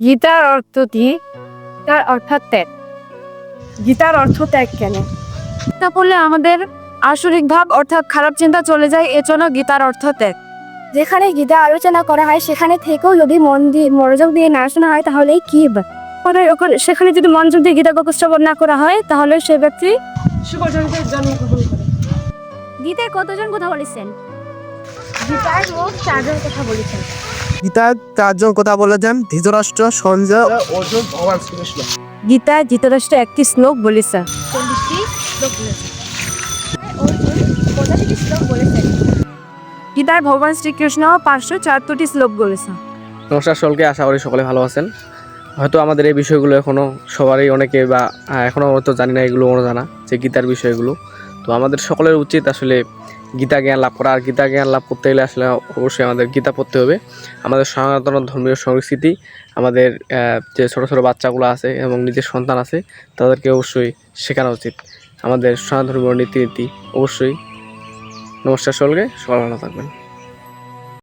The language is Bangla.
গীতার অর্থ কি? তার অর্থাৎ ত্যাগ। গীতার অর্থ ত্যাগ কেন? তা বললে আমাদের আসরিক ভাব অর্থাৎ খারাপ চিন্তা চলে যায় এজন্য গীতার অর্থ ত্যাগ। যেখানে গীতা আলোচনা করা হয় সেখানে থেকেও যদি মন দিয়ে মনোযোগ দিয়ে না শোনা হয় তাহলে কি? পরে ওখানে সেখানে যদি মনোযোগ দিয়ে গীতা উপস্থাপন না করা হয় তাহলে সে ব্যক্তি শুভজনকের জন্মগ্রহণ করে। গীতায় কতজন কথা বলেছেন? গীতায় চারজন কথা বলেছেন। গীতায় চারজন কথা বলেছেন ধৃতরাষ্ট্র সঞ্জয়। অর্জুন ভগবান শ্রীকৃষ্ণ। গীতায় ধৃতরাষ্ট্র একটি শ্লোক বলেছে চল্লিশটি শ্লোক বলেছেন। অর্জুন পঁচাশিটি শ্লোক বলেছেন? গীতায় ভগবান শ্রীকৃষ্ণ পাঁচশো চারটি শ্লোক বলেছে নমস্কার সকলকে আশা করি সকলে ভালো আছেন। হয়তো আমাদের এই বিষয়গুলো এখনও সবারই অনেকে বা এখনও হয়তো জানি না এগুলো জানা যে গীতার বিষয়গুলো। তো আমাদের সকলের উচিত আসলে গীতা জ্ঞান লাভ করা। আর গীতা জ্ঞান লাভ করতে গেলে আসলে অবশ্যই আমাদের গীতা পড়তে হবে। আমাদের সনাতন ধর্মীয় সংস্কৃতি, আমাদের যে ছোটো ছোটো বাচ্চাগুলো আছে এবং নিজের সন্তান আছে, তাদেরকে অবশ্যই শেখানো উচিত। আমাদের সনাতন ধর্মীয় নীতি নীতি অবশ্যই। নমস্কার সকলকে, সকাল ভালো থাকবেন।